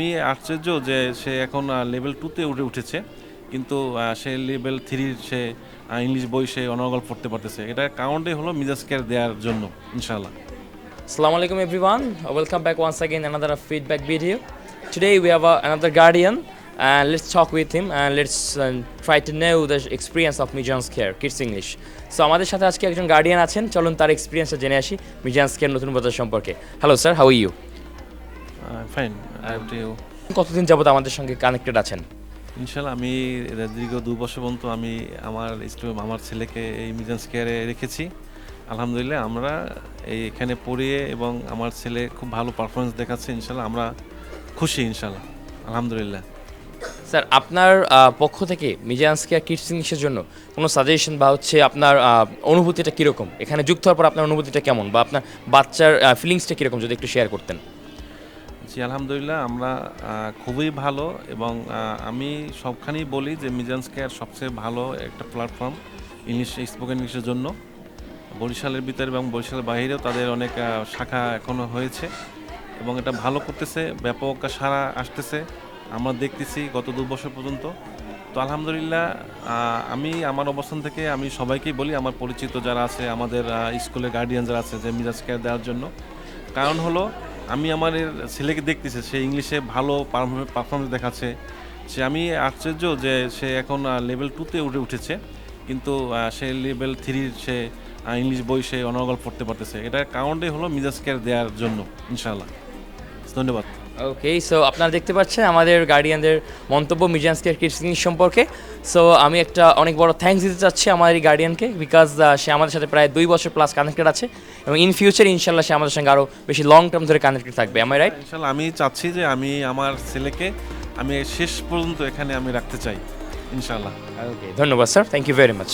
আমি আশ্চর্য যে সে এখন লেভেল টুতে উঠে উঠেছে, কিন্তু সে লেভেল থ্রি সে ইংলিশ বই সে অনগল পড়তে পারতেছে। এটা কাউন্টে হলো মিজাজ কেয়ার দেওয়ার জন্য ইনশাল্লাহ আসসালামু আলাইকুম everyone welcome back once again another a feedback video today we have another guardian and let's talk with him and let's try to know the experience of Mizan's care kids English so আমাদের সাথে আজকে একজন guardian আছেন। চলুন তার এক্সপিরিয়েন্সটা জেনে আসি মিজান্স কেয়ার নতুন বছর সম্পর্কে। Hello sir how you fine কতদিন যাবত আমাদের সঙ্গে কানেক্টেড আছেন? ইনশাল্লাহ আমি দীর্ঘ দু বছর পর্যন্ত আমি আমার স্টু- আমার ছেলেকে এই মিজাজ কেয়ারে রেখেছি। আলহামদুলিল্লাহ আমরা এই এখানে পড়িয়ে এবং আমার ছেলে খুব ভালো পারফরমেন্স দেখাচ্ছে ইনশাল্লাহ আমরা খুশি ইনশাল্লাহ। আলহামদুলিল্লাহ। স্যার আপনার পক্ষ থেকে মিজান্স কেয়ার কিডস ইংলিশের জন্য কোনো সাজেশন বা হচ্ছে আপনার অনুভূতিটা কীরকম? এখানে যুক্ত হওয়ার পর আপনার অনুভূতিটা কেমন? বা আপনার বাচ্চার ফিলিংসটা কীরকম যদি একটু শেয়ার করতেন? জি, আলহামদুলিল্লাহ, আমরা খুবই ভালো এবং আমি সবখানেই বলি যে মিজান্স কেয়ার সবচেয়ে ভালো একটা প্ল্যাটফর্ম ইংলিশ স্পোকেন ইংলিশের জন্য। বরিশালের ভিতরে এবং বরিশালের বাইরেও তাদের অনেক শাখা এখনও হয়েছে এবং এটা ভালো করতেছে, ব্যাপক সারা আসতেছে। আমরা দেখতেছি গত দু বছর পর্যন্ত। তো আলহামদুলিল্লাহ আমি আমার অবস্থান থেকে আমি সবাইকেই বলি, আমার পরিচিত যারা আছে, আমাদের স্কুলের গার্ডিয়ান যারা আছে যে মিজাজ কেয়ার দেওয়ার জন্য। কারণ হলো আমি আমার ছেলেকে দেখতেছে, সে ইংলিশে ভালো পারফরমেন্স দেখাচ্ছে। সে আমি আশ্চর্য যে সে এখন লেভেল টুতে উঠে উঠেছে, কিন্তু সে লেভেল থ্রির সে ইংলিশ বই সে অনগল পড়তে পারতেছে। এটা কারণটাই হলো মিজাজ কেয়ার দেওয়ার জন্য, ইনশাআল্লাহ। ধন্যবাদ। ওকে সো আপনারা দেখতে পাচ্ছেন আমাদের গার্ডিয়ানদের মন্তব্য মিজান্স কেয়ার কিডস সম্পর্কে। সো আমি একটা অনেক বড় থ্যাঙ্কস দিতে চাচ্ছি আমার এই গার্ডিয়ানকে বিকজ সে আমাদের সাথে প্রায় দুই বছর প্লাস কানেক্টেড আছে এবং ইন ফিউচার ইনশাল্লাহ সে আমাদের সঙ্গে আরও বেশি লং টার্ম ধরে কানেক্টেড থাকবে। আমার রাইট ইনশাআল্লাহ আমি চাচ্ছি যে আমি আমার ছেলেকে আমি শেষ পর্যন্ত এখানে আমি রাখতে চাই ইনশাল্লাহ। ওকে ধন্যবাদ sir thank you very much